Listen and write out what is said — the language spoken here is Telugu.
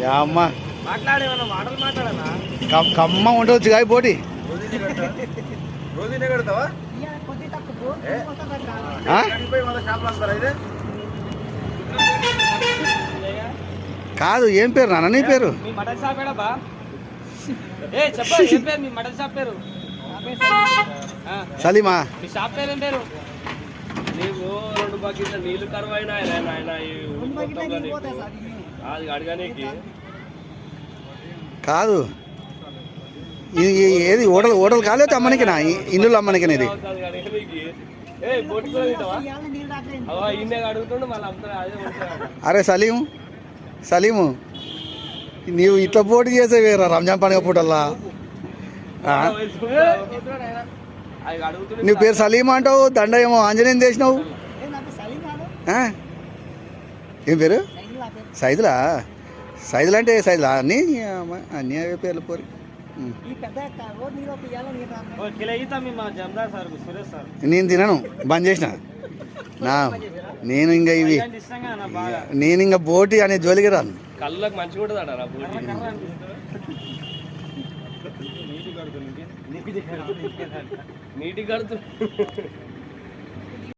యా అమ్మ. మాట్లాడేమన్నా మాటలు మాట్లాడనా? కమ్- కమ్మ ఉండవచ్చు కాయ పోటీ. కాదు ఏం పేరు నాన్న? నీ పేరు? సలీమా. నీళ్ళు కరువైనా కాదు ఏది? ఓడలు ఓడలు కాలేదు అమ్మనికి నా ఇల్లు అమ్మనికి ఇది? అరే సలీం సలీము. నీవు ఇట్లా పోటీ చేసే వేరా రంజాన్ పండుగ పూటల్లా? నీ పేరు సలీం అంటావు దండ ఏమో ఆంజనేయం చేసినావు? ఆ? ఏం పేరు? సైదులా? సైదులు అంటే సైదులా? అన్నీ అన్నీ అవే పేర్లు పోరి. నేను తినను బంద్ చేసిన. నా నేను ఇంకా ఇవి నేను ఇంకా బోటి అనే జోలికి రాను. కళ్ళకు నా బోటి? నీటి కడుతుంది